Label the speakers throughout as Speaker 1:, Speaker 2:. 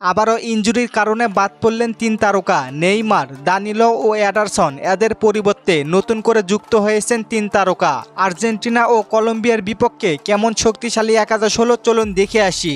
Speaker 1: আবারও ইঞ্জুরির কারণে বাদ পড়লেন তিন তারকা নেইমার, দানিলো ও অ্যাডারসন। এদের পরিবর্তে নতুন করে যুক্ত হয়েছেন তিন তারকা। আর্জেন্টিনা ও কলম্বিয়ার বিপক্ষে কেমন শক্তিশালী একাদশ হলো চলুন দেখে আসি।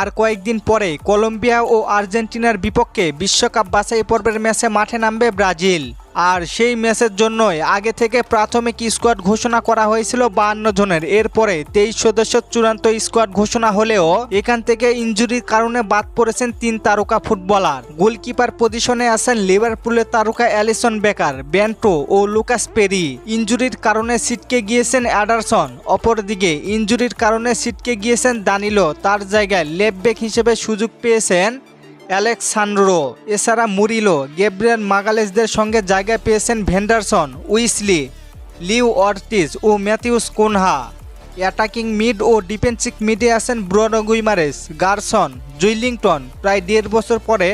Speaker 1: আর কয়েকদিন পরে কলম্বিয়া ও আর্জেন্টিনার বিপক্ষে বিশ্বকাপ বাছাই পর্বের ম্যাচে মাঠে নামবে ব্রাজিল। আর সেই ম্যাচের জন্যই আগে থেকে প্রাথমিক স্কোয়াড ঘোষণা করা হয়েছিল বাহান্ন জনের। এরপরে তেইশ সদস্য চূড়ান্ত স্কোয়াড ঘোষণা হলেও এখান থেকে ইঞ্জুরির কারণে বাদ পড়েছেন তিন তারকা ফুটবলার গোলকিপার পজিশনে আছেন লিভারপুলের তারকা অ্যালিসন বেকার ব্যান্টো ও লুকাস পেরি ইঞ্জুরির কারণে সিটকে গিয়েছেন অ্যাডারসন অপরদিকে ইঞ্জুরির কারণে সিটকে গিয়েছেন দানিলো তার জায়গায় লেফট ব্যাক হিসেবে সুযোগ পেয়েছেন অ্যালেক্সান্ড্রো এছাড়া মুরিলো, গেব্রিয়াল মাগালেসদের সঙ্গে জায়গা পেয়েছেন ভেন্ডারসন, উইসলি, লিউ অর্টিস ও ম্যাথিউস কোনহা। অ্যাটাকিং মিড ও ডিফেন্সিভ মিডে আছেন ব্রোনো গুইমারেস, গার্সন, জুইলিংটন। প্রায় দেড় বছর পরে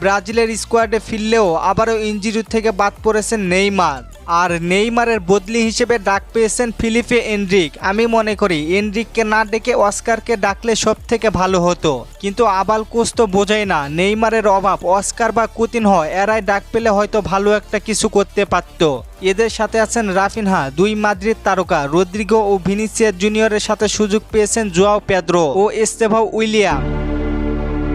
Speaker 1: ব্রাজিলের স্কোয়াডে ফিরলেও আবারও ইঞ্জুরি থেকে বাদ পড়েছেন নেইমার। আর নেইমারের বদলি হিসেবে ডাক পেয়েছেন ফিলিপে এনরিক। আমি মনে করি এনরিককে না ডেকে অস্কারকে ডাকলে সব থেকে ভালো হতো। কিন্তু আবাল কোচ তো বোঝাই না, নেইমারের অভাব, অস্কার বা কুতিন হয়, এরাই ডাক পেলে হয়তো ভালো একটা কিছু করতে পারত। এদের সাথে আছেন রাফিনহা, দুই মাদ্রিদ তারকা, রদ্রিগো ও ভিনিসিয়াস জুনিয়রের সাথে সুযোগ পেয়েছেন জোয়াও পেদ্রো ও এস্তেভাও উইলিয়াম।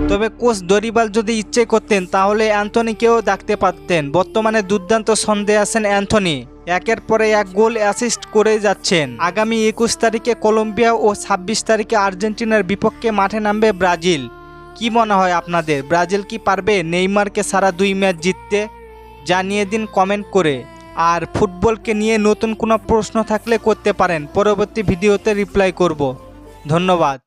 Speaker 1: তবে কোচ দরিবাল যদি ইচ্ছে করতেন, তাহলে অ্যান্থনিকেও ডাকতে পারতেন। বর্তমানে দুর্দান্ত ছন্দে আছেন অ্যান্থনি। একের পরে এক গোল অ্যাসিস্ট করে যাচ্ছেন। আগামী একুশ তারিখে কলম্বিয়া ও ছাব্বিশ তারিখে আর্জেন্টিনার বিপক্ষে মাঠে নামবে ব্রাজিল। কি মনে হয় আপনাদের? ব্রাজিল কি পারবে নেইমারকে সারা দুই ম্যাচ জিততে? জানিয়ে দিন কমেন্ট করে। আর ফুটবলকে নিয়ে নতুন কোনো প্রশ্ন থাকলে করতে পারেন। পরবর্তী ভিডিওতে রিপ্লাই করব। ধন্যবাদ।